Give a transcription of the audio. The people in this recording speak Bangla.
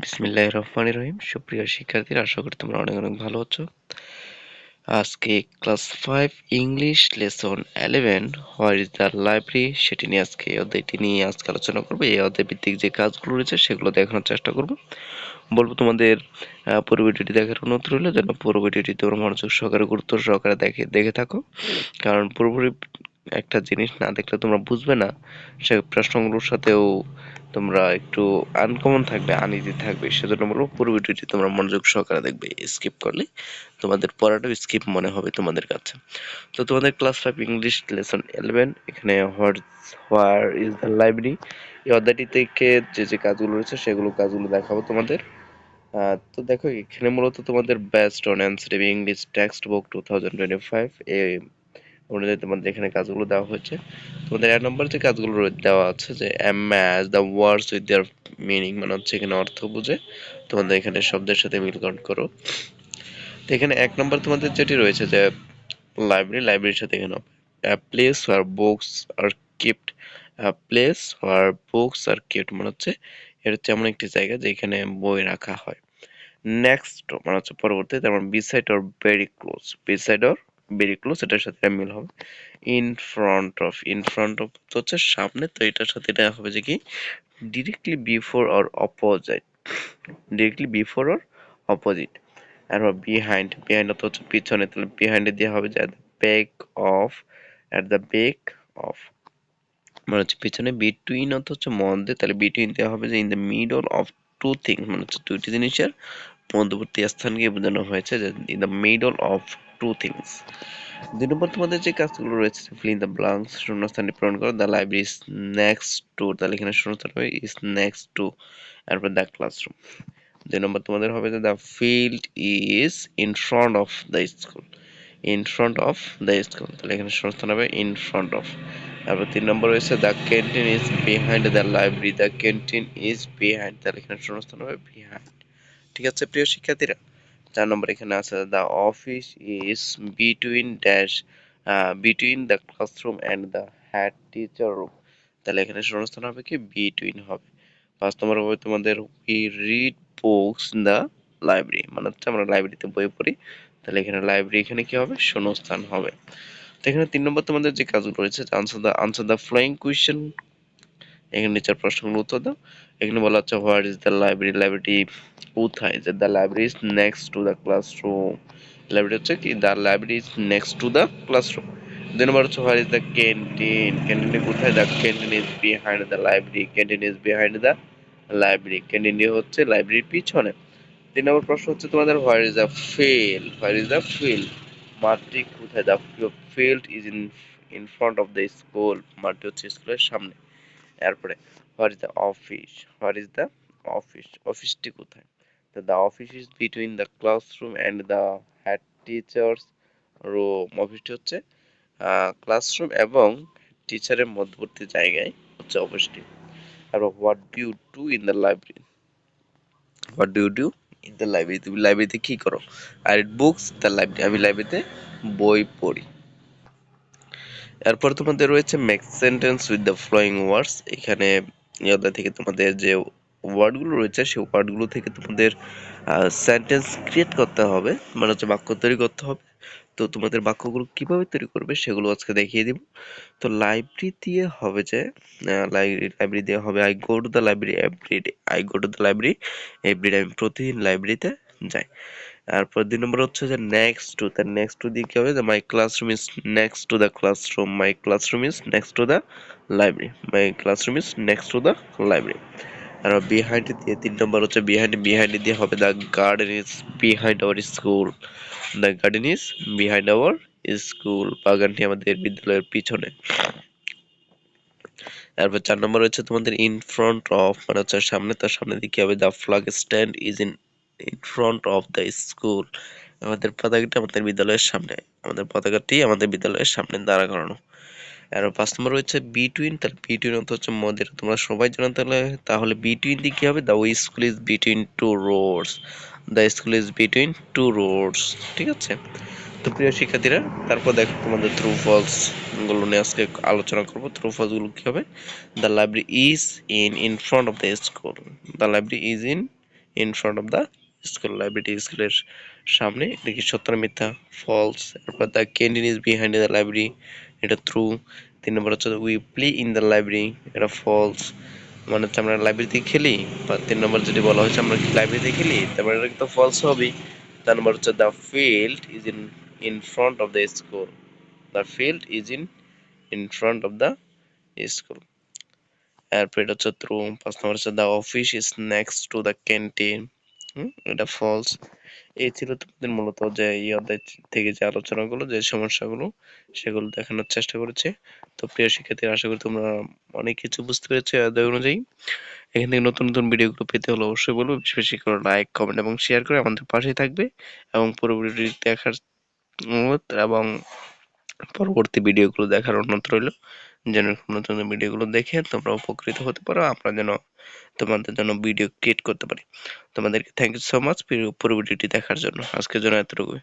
বিসমিল্লাহ রহমান রহিম। সুপ্রিয় শিক্ষার্থীরা, আশা করি তোমরা অনেক অনেক ভালো আছো। আজকে class five English lesson eleven, where is the library? সেটি নিয়ে আজকে এই অধ্যায়টি নিয়ে আজকে আলোচনা করব। এই অধ্যায় ভিত্তিক যে কাজগুলো রয়েছে, সেগুলো দেখানোর চেষ্টা করব। বলব তোমাদের পুরো ভিডিওটি দেখার অনুরোধ রইল, যেন পুরো ভিডিওটি তোমরা মনোযোগ সহকারে, গুরুত্ব সহকারে দেখে দেখে থাকো। কারণ পুরোপুরি একটা জিনিস না দেখলে তোমরা বুঝবে না। সে প্রশ্নগুলোর সাথেও তোমরা একটু আনকমন থাকবে আনইজি থাকবে। সেজন্য বলব পুরো ভিডিওটি তোমরা মনোযোগ সহকারে দেখবে স্কিপ করলে তোমাদের পড়াটাও স্কিপ মনে হবে তোমাদের কাছে। তো তোমাদের class five English lesson eleven এখানে হোয়ার ইজ দ্য লাইব্রেরি এই অধ্যায়টি থেকে যে যে কাজগুলো রয়েছে সেগুলো কাজগুলো দেখাবো তোমাদের। তো দেখো এখানে মূলত তোমাদের best on answer English text book two thousand twenty five অনুযায়ী তোমাদের এখানে কাজগুলো দেওয়া হয়েছে। তোমাদের এক নম্বর যে কাজগুলো দেওয়া আছে যে match the words with their meaning মানে হচ্ছে এখানে অর্থ বুঝে তোমাদের এখানে শব্দের সাথে মিলকরণ করো তো এখানে এক নম্বর তোমাদের যেটি রয়েছে যে লাইব্রেরি লাইব্রেরির সাথে এখানে place are books are kept place are books are kept মানে হচ্ছে এটা হচ্ছে এমন একটি জায়গা যেখানে বই রাখা হয়। নেক্সট মানে হচ্ছে পরবর্তী তার মানে beside or very close beside or very close এটার সাথে মিল হবে। In front of in front of হচ্ছে সামনে, তো এটার সাথে এটা হবে যে কি? Directly before or opposite directly before or opposite R behind behind অর্থ হচ্ছে পিছনে, তাহলে বিহাইন্ডে দেওয়া হবে যে back of at the back of মানে হচ্ছে পিছনে বিটুইন অর্থ হচ্ছে মধ্যে, তাহলে বিটুইন দেওয়া হবে যে in the middle of two things মানে হচ্ছে দুইটি জিনিসের মধ্যবর্তী স্থানকে বোঝানো হয়েছে যে in the middle of two things দুই নম্বর তোমাদের যে কাজগুলো রয়েছে ফিল ইন দ্য ব্লাঙ্কস শূন্যস্থানটি পূরণ করো the library is next to তাহলে এখানে শূন্যস্থান হবে ইজ নেক্সট টু তারপর দ্য ক্লাসরুম দুই নম্বর তোমাদের হবে যে the field is in front of the school in front of the school তাহলে এখানে শূন্যস্থান হবে ইন ফ্রন্ট অফ তারপর তিন নম্বর রয়েছে the canteen is behind the library the canteen is behind তাহলে এখানে শূন্যস্থান হবে বিহাইন্ড ঠিক আছে, প্রিয় শিক্ষার্থীরা? চার নম্বর এখানে আছে the office is between dash between the classroom and the head teacher room তাহলে এখানে শূন্যস্থান হবে কি? বিটুইন হবে। পাঁচ নম্বর হবে তোমাদের we read books in the library মানে হচ্ছে আমরা লাইব্রেরিতে বই পড়ি। তাহলে এখানে লাইব্রেরি এখানে কি হবে? শূন্যস্থান হবে। তো এখানে তিন নম্বর তোমাদের যে কাজগুলো রয়েছে answer the answer the following question এখানে নিচের প্রশ্নগুলো উত্তর দাও। এখানে বলা হচ্ছে what is the library library কোথায়? যে the library is next to the classroom library হচ্ছে কি? The library is next to the classroom দুই নম্বর হচ্ছে হোয়াট ইজ দ্য ক্যান্টিন ক্যান্টিনে কোথায়? The canteen is behind the library canteen is behind the library canteen হচ্ছে লাইব্রেরির পিছনে। তিন নম্বর প্রশ্ন হচ্ছে তোমাদের where is the field where is the field মাঠটি কোথায়? The field is in in front of the school মাঠটি হচ্ছে স্কুলের সামনে। এরপরে what is the office what is the office অফিসটি কোথায়? তো the office is between the classroom and the head teachers room অফিসটি হচ্ছে ক্লাসরুম এবং টিচারের মধ্যবর্তী জায়গায় হচ্ছে অফিসটি আর what do you do in the library what do you do in the library তুমি লাইব্রেরিতে কী করো? আর রিড বুকস দ্য লাইব্রেরি আমি লাইব্রেরিতে বই পড়ি। এরপর তোমাদের রয়েছে make sentence with the following words এখানে ইয়াদা থেকে তোমাদের যে ওয়ার্ডগুলো রয়েছে সেই ওয়ার্ডগুলো থেকে তোমাদের সেন্টেন্স ক্রিয়েট করতে হবে। মানে হচ্ছে বাক্য তৈরি করতে হবে। তো তোমাদের বাক্যগুলো কীভাবে তৈরি করবে সেগুলো আজকে দেখিয়ে দিব। তো লাইব্রেরি দিয়ে হবে যে লাইব্রেরি লাইব্রেরি দিয়ে হবে I go to the library everyday I go to the library everyday আমি প্রতিদিন লাইব্রেরিতে যাই। তারপর দুই নম্বর হচ্ছে যে নেক্সট টু তার নেক্সট টু দিয়ে কি হবে? যে my classroom is next to the classroom my classroom is next to the library my classroom is next to the library R behind দিয়ে, তিন নম্বর হচ্ছে বিহাইন্ড বিহাইন্ড দিয়ে হবে the garden is behind our school the garden is behind our school বাগানটি আমাদের বিদ্যালয়ের পিছনে। তারপর চার নম্বর হচ্ছে তোমাদের ইন ফ্রন্ট অফ মানে হচ্ছে সামনে, তার সামনে দিকে হবে? The flag stand is in in front of the school আমাদের পতাকাটি আমাদের বিদ্যালয়ের সামনে, আমাদের পতাকাটি আমাদের বিদ্যালয়ের সামনে দাঁড়া করানো আর পাঁচ নম্বর হচ্ছে বিটুইন তাহলে বিটুইন অর্থ হচ্ছে মধ্যে। তোমরা সবাই জানো তাহলে তাহলে বিটুইন দিয়ে কি হবে? দ্য ওই school is between two roads the school is between two roads ঠিক আছে? তো প্রিয় শিক্ষার্থীরা, তারপর দেখো তোমাদের থ্রু ফলসগুলো নিয়ে আজকে আলোচনা করব। থ্রু ফলসগুলো কি হবে? The library is in in front of the school the library is in in front of the school লাইব্রেরিটি স্কুলের সামনে। এটা কি সত্য মিথ্যা? ফলস তারপর the canteen is behind the library এটা ট্রু তিন নম্বর হচ্ছে we play in the library এটা ফলস মানে হচ্ছে আমরা লাইব্রেরিতে খেলি। বা তিন নম্বর যদি বলা হয়েছে আমরা লাইব্রেরিতে খেলি, তারপরে এটা তো ফলস হবেই চার নম্বর হচ্ছে the field is in in front of the school the field is in in front of the school এরপর এটা হচ্ছে ট্রু পাঁচ নম্বর হচ্ছে the office is next to the canteen এটা ফলস এই ছিল তোমাদের মূলত যে এই অধ্যায় থেকে যে আলোচনাগুলো, যে সমস্যাগুলো, সেগুলো দেখানোর চেষ্টা করেছে। তো প্রিয় শিক্ষার্থী আশা করি তোমরা অনেক কিছু বুঝতে পেরেছ অধ্যায় অনুযায়ী। এখান থেকে নতুন নতুন ভিডিওগুলো পেতে হলে অবশ্যই বলব, বেশি বেশি করে লাইক কমেন্ট এবং শেয়ার করে আমাদের পাশেই থাকবে এবং পরবর্তী দেখার অনুরোধ এবং পরবর্তী ভিডিওগুলো দেখার অনুরোধ রইল। যেন নতুন ভিডিওগুলো দেখে তোমরা উপকৃত হতে পারো। আমরা যেন তোমাদের জন্য ভিডিও ক্রিয়েট করতে পারি। তোমাদেরকে থ্যাংক ইউ সো মাচ পুরো ভিডিওটি দেখার জন্য। আজকের জন্য এতটুকুই।